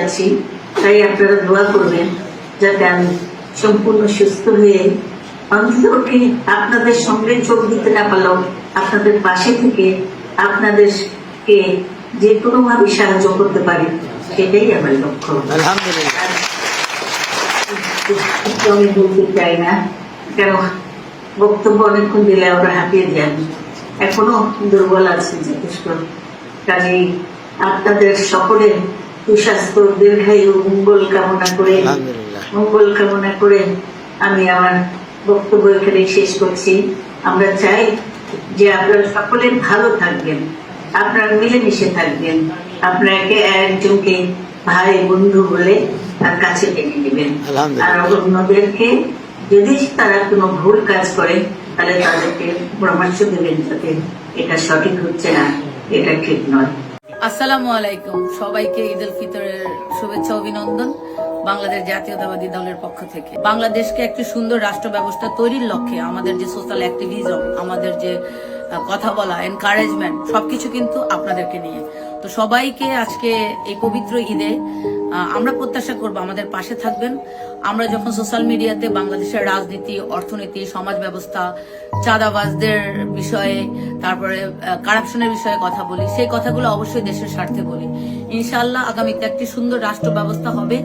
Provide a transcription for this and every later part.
আছি, তাই আপনারা দোয়া করবেন যাতে আমি সম্পূর্ণ সুস্থ হয়ে আপনাদের সঙ্গে দিতে না পারলেও আপনাদের পাশে থেকে আপনাদেরকে যে কোনো ভাবে সাহায্য করতে পারি, সেটাই আমার লক্ষ্য। আমি বলতে চাই না, কেন বক্তব্য অনেকক্ষণ দিলে ওরা হাঁপিয়ে যান এখনও দুর্বল আছে যথেষ্ট কাজেই আপনাদের সকলের সুস্বাস্থ্য দীর্ঘায়ু মঙ্গল কামনা করে মঙ্গল কামনা করে আমি আমার বক্তব্য এখানে শেষ করছি। আমরা চাই যে আপনারা সকলে ভালো থাকবেন আপনারা মিলেমিশে থাকবেন আপনাকে একজনকে ভাই বন্ধু বলে তার কাছে টেনে নেবেন। আর অন্যদেরকে যদি তারা কোনো ভুল কাজ করে তাহলে তাদেরকে পরামর্শ দেবেন যাতে এটা সঠিক হচ্ছে না, এটা ঠিক নয়। আসসালামু আলাইকুম। সবাইকে ঈদ উল ফিতরের শুভেচ্ছা, অভিনন্দন বাংলাদেশ জাতীয়তাবাদী দলের পক্ষ থেকে। বাংলাদেশকে একটি সুন্দর রাষ্ট্র ব্যবস্থা তৈরির লক্ষ্যে আমাদের যে সোশ্যাল অ্যাক্টিভিজম আমাদের যে কথা বলা এনকারেজমেন্ট সবকিছু কিন্তু আপনাদেরকে নিয়ে। তো সবাইকে আজকে এই পবিত্র ঈদে আমরা প্রত্যাশা করব আমাদের পাশে থাকবেন। আমরা যখন সোশ্যাল মিডিয়াতে বাংলাদেশের রাজনীতি, অর্থনীতি, সমাজ ব্যবস্থা, চাঁদাবাজদের বিষয়ে, তারপরে কারাপশনের বিষয়ে কথা বলি, সেই কথাগুলো অবশ্যই দেশের স্বার্থে বলি। ইনশাআল্লাহ আগামীতে একটি সুন্দর রাষ্ট্র ব্যবস্থা হবে।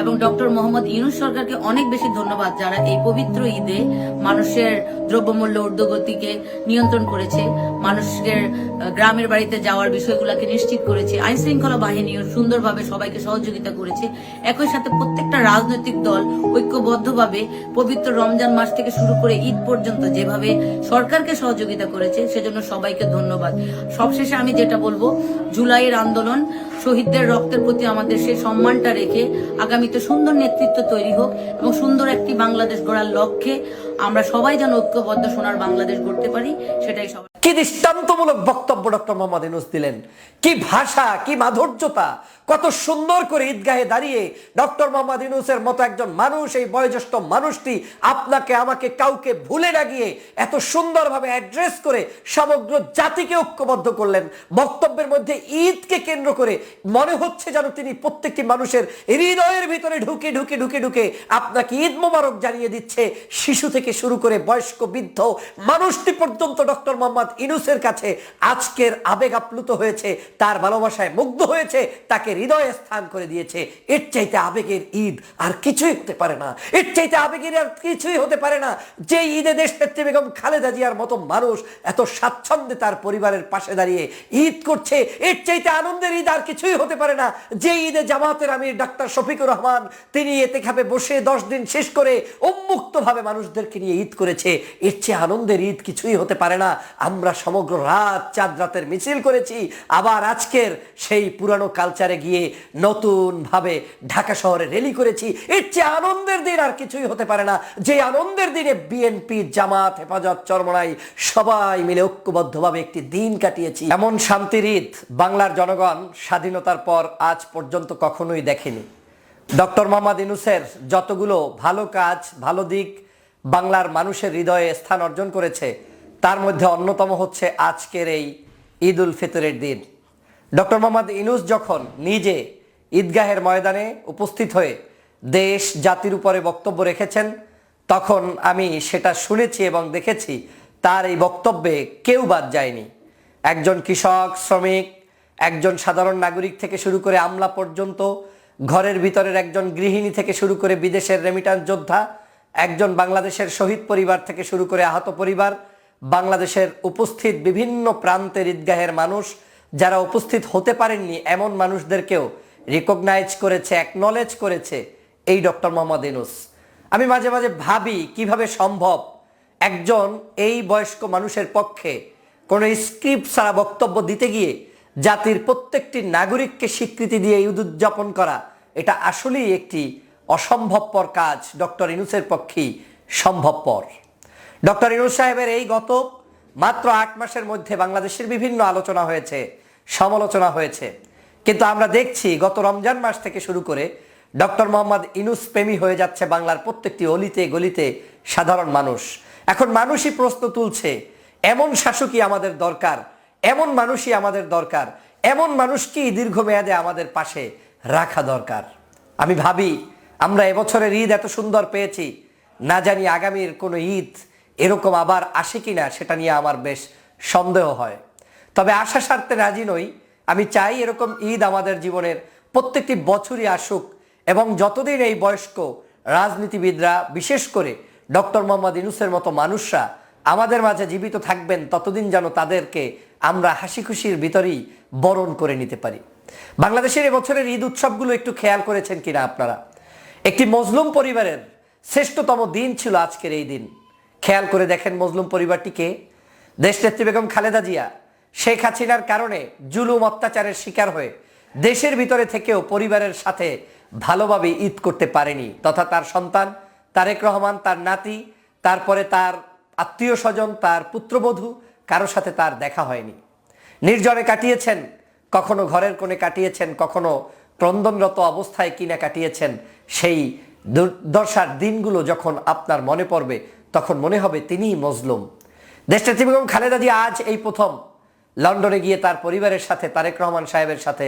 এবং ডক্টর মোহাম্মদ ইউনুস সরকারকে অনেক বেশি ধন্যবাদ যারা এই পবিত্র ঈদে মানুষের দ্রব্যমূল্য, ঊর্ধ্বগতিকে নিয়ন্ত্রণ করেছে, মানুষের গ্রামের বাড়িতে যাওয়ার বিষয়গুলোকে নিশ্চিত করেছে আইন শৃঙ্খলা বাহিনীও সুন্দরভাবে সবাইকে সহযোগিতা করেছে। একই সাথে প্রত্যেকটা রাজনৈতিক দল ঐক্যবদ্ধভাবে পবিত্র রমজান মাস থেকে শুরু করে ঈদ পর্যন্ত যেভাবে সরকারকে সহযোগিতা করেছে, সেজন্য সবাইকে ধন্যবাদ। সবশেষে আমি যেটা বলব, জুলাইয়ের আন্দোলন শহীদদের রক্তের প্রতি আমাদের সেই সম্মানটা রেখে আগামীতে সুন্দর নেতৃত্ব তৈরি হোক এবং সুন্দর একটি বাংলাদেশ গড়ার লক্ষ্যে আমরা সবাই যেন ঐক্যবদ্ধ সোনার বাংলাদেশ গড়তে পারি, সেটাই সবাই কি দৃষ্টান্তমূলক বক্তব্য ডক্টর মোহাম্মদ ইনুস দিলেন? কি ভাষা, কি মাধুর্যতা কত সুন্দর করে ঈদগাহে দাঁড়িয়ে ডক্টর মোহাম্মদ ইউনুসের মতো একজন মানুষ, এই বয়োজ্যেষ্ঠ মানুষটি আপনাকে, আমাকে কাউকে ভুলে না গিয়ে এত সুন্দরভাবে অ্যাড্রেস করে সমগ্র জাতিকে ঐক্যবদ্ধ করলেন। বক্তব্যের মধ্যে ঈদকে কেন্দ্র করে মনে হচ্ছে যেন তিনি প্রত্যেকটি মানুষের হৃদয়ের ভিতরে ঢুকে ঢুকে ঢুকে ঢুকে আপনাকে ঈদ মোবারক জানিয়ে দিচ্ছে। শিশু থেকে শুরু করে বয়স্ক, বৃদ্ধ মানুষটি পর্যন্ত ডক্টর মোহাম্মদ ইনুসের কাছে আজকের আবেগ আপ্লুত হয়েছে, তার ভালোবাসায় মুগ্ধ হয়েছে, তাকে হৃদয়ে স্থান করে দিয়েছে। এর চাইতে আবেগের ঈদ আর কিছুই হতে পারে না। এর চাইতে আবেগের আর কিছুই হতে পারে না। যে ঈদে দেশ নেত্রী বেগম খালেদা জিয়ার মতো মানুষ এত স্বাচ্ছন্দ্যে তার পরিবারের পাশে দাঁড়িয়ে ঈদ করছে, এর চাইতে আনন্দের ঈদ আর কিছুই হতে পারে না। যে ঈদে জামাতের আমির ডাক্তার শফিকুর রহমান, তিনি এতে খাবে বসে দশ দিন শেষ করে উন্মুক্ত ভাবে মানুষদেরকে নিয়ে ঈদ করেছে, এর চেয়ে আনন্দের ঈদ কিছুই হতে পারে না। আমরা সমগ্র রাত চাঁদ রাতের মিছিল করেছি, আবার আজকের সেই পুরানো কালচারে গিয়ে নতুন ভাবে ঢাকা শহরে রেলি করেছি। এর চেয়ে আনন্দের দিন আর কিছুই হতে পারে না। যে আনন্দের দিনে বিএনপি জামাত, হেফাজত, চরমনাই সবাই মিলে ঐক্যবদ্ধভাবে একটি দিন কাটিয়েছি। এমন শান্তির ঈদ বাংলার জনগণ স্বাধীনতার পর আজ পর্যন্ত কখনোই দেখেনি। ডক্টর মোহাম্মদ ইনুসের যতগুলো ভালো কাজ, ভালো দিক বাংলার মানুষের হৃদয়ে স্থান অর্জন করেছে, তার মধ্যে অন্যতম হচ্ছে আজকের এই ঈদ উল ফিতরের দিন। ডক্টর মোহাম্মদ ইনুস যখন নিজে ঈদগাহের ময়দানে উপস্থিত হয়ে দেশ, জাতির উপরে বক্তব্য রেখেছেন, তখন আমি সেটা শুনেছি এবং দেখেছি, তার এই বক্তব্যে কেউ বাদ যায়নি। একজন কৃষক, শ্রমিক, একজন সাধারণ নাগরিক থেকে শুরু করে আমলা পর্যন্ত, ঘরের ভিতরের একজন গৃহিণী থেকে শুরু করে বিদেশের রেমিটান্স যোদ্ধা, একজন বাংলাদেশের শহীদ পরিবার থেকে শুরু করে আহত পরিবার, বাংলাদেশের উপস্থিত বিভিন্ন প্রান্তের ঈদগাহের মানুষ যারা উপস্থিত হতে পারেননি, এমন মানুষদেরকেও রিকগনাইজ করেছে অ্যাকনলেজ করেছে এই ডক্টর মোহাম্মদ ইনুস আমি মাঝে মাঝে ভাবি কীভাবে সম্ভব একজন এই বয়স্ক মানুষের পক্ষে কোনো স্ক্রিপ্ট ছাড়া বক্তব্য দিতে গিয়ে জাতির প্রত্যেকটি নাগরিককে স্বীকৃতি দিয়ে ঈদ উদযাপন করা, এটা আসলেই একটি অসম্ভবপর কাজ ডক্টর ইনুসের পক্ষেই সম্ভবপর। ডক্টর ইনুস সাহেবের এই গত মাত্র আট মাসের মধ্যে বাংলাদেশের বিভিন্ন আলোচনা হয়েছে। সমালোচনা হয়েছে। কিন্তু আমরা দেখছি গত রমজান মাস থেকে শুরু করে ডক্টর মোহাম্মদ ইনুস প্রেমী হয়ে যাচ্ছে বাংলার প্রত্যেকটি অলিতে গলিতে সাধারণ মানুষ। এখন মানুষই প্রশ্ন তুলছে, এমন শাসকই আমাদের দরকার, এমন মানুষই আমাদের দরকার, এমন মানুষকেই দীর্ঘমেয়াদে আমাদের পাশে রাখা দরকার। আমি ভাবি, আমরা এবছরের ঈদ এত সুন্দর পেয়েছি, না জানি আগামীর কোনো ঈদ এরকম আবার আসে কিনা সেটা নিয়ে আমার বেশ সন্দেহ হয়। তবে আশা সারতে রাজি নই। আমি চাই এরকম ঈদ আমাদের জীবনের প্রত্যেকটি বছরই আসুক এবং যতদিন এই বয়স্ক রাজনীতিবিদরা, বিশেষ করে ডক্টর মোহাম্মদ ইনুসের মতো মানুষরা আমাদের মাঝে জীবিত থাকবেন, ততদিন যেন তাদেরকে আমরা হাসি খুশির ভিতরেই বরণ করে নিতে পারি। বাংলাদেশের এবছরের ঈদ উৎসবগুলো একটু খেয়াল করেছেন কিনা আপনারা? একটি মজলুম পরিবারের শ্রেষ্ঠতম দিন ছিল আজকের এই দিন। খেয়াল করে দেখেন মজলুম পরিবারটিকে দেশনেত্রী বেগম খালেদা জিয়া শেখ হাসিনার কারণে জুলুম অত্যাচারের শিকার হয়ে দেশের ভিতরে থেকেও পরিবারের সাথে ভালোভাবে ঈদ করতে পারেনি তথা তার সন্তান তারেক রহমান, তার নাতি, তারপরে তার আত্মীয় স্বজন, তার পুত্রবধূ, কারও সাথে তার দেখা হয়নি। নির্জনে কাটিয়েছেন, কখনো ঘরের কোণে কাটিয়েছেন, কখনো ক্রন্দনরত অবস্থায় কিনা কাটিয়েছেন, সেই দুর্দশার দিনগুলো যখন আপনার মনে পড়বে, তখন মনে হবে তিনিই মজলুম। দেশটা বেগম খালেদা জিয়া আজ এই প্রথম লন্ডনে গিয়ে তার পরিবারের সাথে, তারেক রহমান সাহেবের সাথে,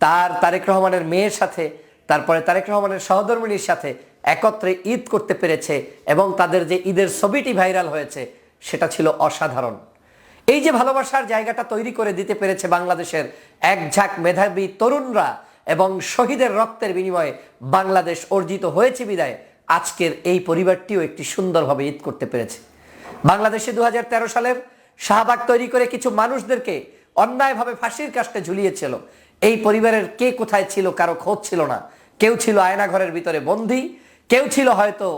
তার তারেক রহমানের মেয়ের সাথে, তারপরে তারেক রহমানের সহধর্মিনীর সাথে একত্রে ঈদ করতে পেরেছে এবং তাদের যে ঈদের ছবিটি ভাইরাল হয়েছে, সেটা ছিল অসাধারণ। এই যে ভালোবাসার জায়গাটা তৈরি করে দিতে পেরেছে বাংলাদেশের এক ঝাঁক মেধাবী তরুণরা এবং শহীদের রক্তের বিনিময়ে বাংলাদেশ অর্জিত হয়েছে বিদায়, আজকের এই পরিবারটিও একটি সুন্দরভাবে ঈদ করতে পেরেছে। বাংলাদেশে দু হাজার তেরো সালের শাহবাগ তৈরি করে কিছু মানুষদেরকে অন্যায়ভাবে ফাঁসির কাস্টে ঝুলিয়েছিল। এই পরিবারের কে কোথায় ছিল, কারও খোঁজ ছিল না। কেউ ছিল আয়নাঘরের ভিতরে বন্দী, কেউ ছিল হয়তো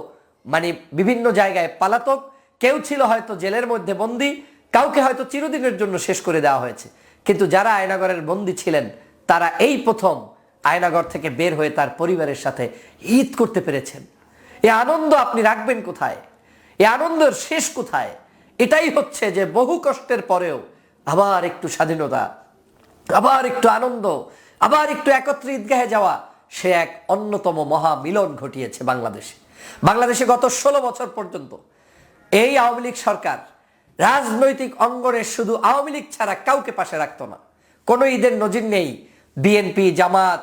মানে বিভিন্ন জায়গায় পালাতক, কেউ ছিল হয়তো জেলের মধ্যে বন্দি, কাউকে হয়তো চিরদিনের জন্য শেষ করে দেওয়া হয়েছে। কিন্তু যারা আয়নাগরের বন্দী ছিলেন, তারা এই প্রথম আয়নাগর থেকে বের হয়ে তার পরিবারের সাথে ঈদ করতে পেরেছেন। এ আনন্দ আপনি রাখবেন কোথায়? এ আনন্দের শেষ কোথায়? এটাই হচ্ছে যে বহু কষ্টের পরেও আবার একটু স্বাধীনতা, আবার একটু আনন্দ, আবার একটু একত্রে ঈদগাহে যাওয়া, সে এক অন্যতম মহা মিলন ঘটিয়েছে বাংলাদেশে। বাংলাদেশে গত ষোলো বছর পর্যন্ত এই আওয়ামী লীগ সরকার রাজনৈতিক অঙ্গনে শুধু আওয়ামী লীগ ছাড়া কাউকে পাশে রাখতো না। কোনো ঈদের নজির নেই। বিএনপি, জামাত,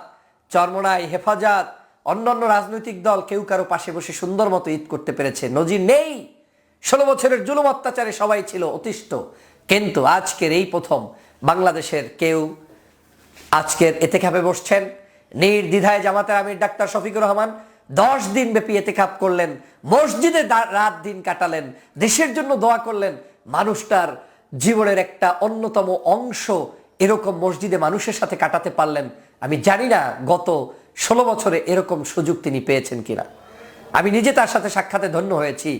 চরমনাই, হেফাজত, অন্যান্য রাজনৈতিক দল কেউ কারও পাশে বসে সুন্দর মতো ঈদ করতে পেরেছে। নজির নেই। ষোলো বছরের জুলুম অত্যাচারে সবাই ছিল অতিষ্ঠ। কিন্তু আজকের এই প্রথম বাংলাদেশের কেউ আজকের এতে খাপে বসছেন। নির্দ্বিধায় জামাতের আমির ডাক্তার শফিকুর রহমান দশ দিন ব্যাপী এতে খাপ করলেন, মসজিদে রাত দিন কাটালেন, দেশের জন্য দোয়া করলেন। মানুষটার জীবনের একটা অন্যতম অংশ এরকম মসজিদে মানুষের সাথে কাটাতে পারলেন। আমি জানি না গত ষোলো বছরে এরকম সুযোগ তিনি পেয়েছেন কিনা। আমি নিজে তার সাথে সাক্ষাতে ধন্য হয়েছি।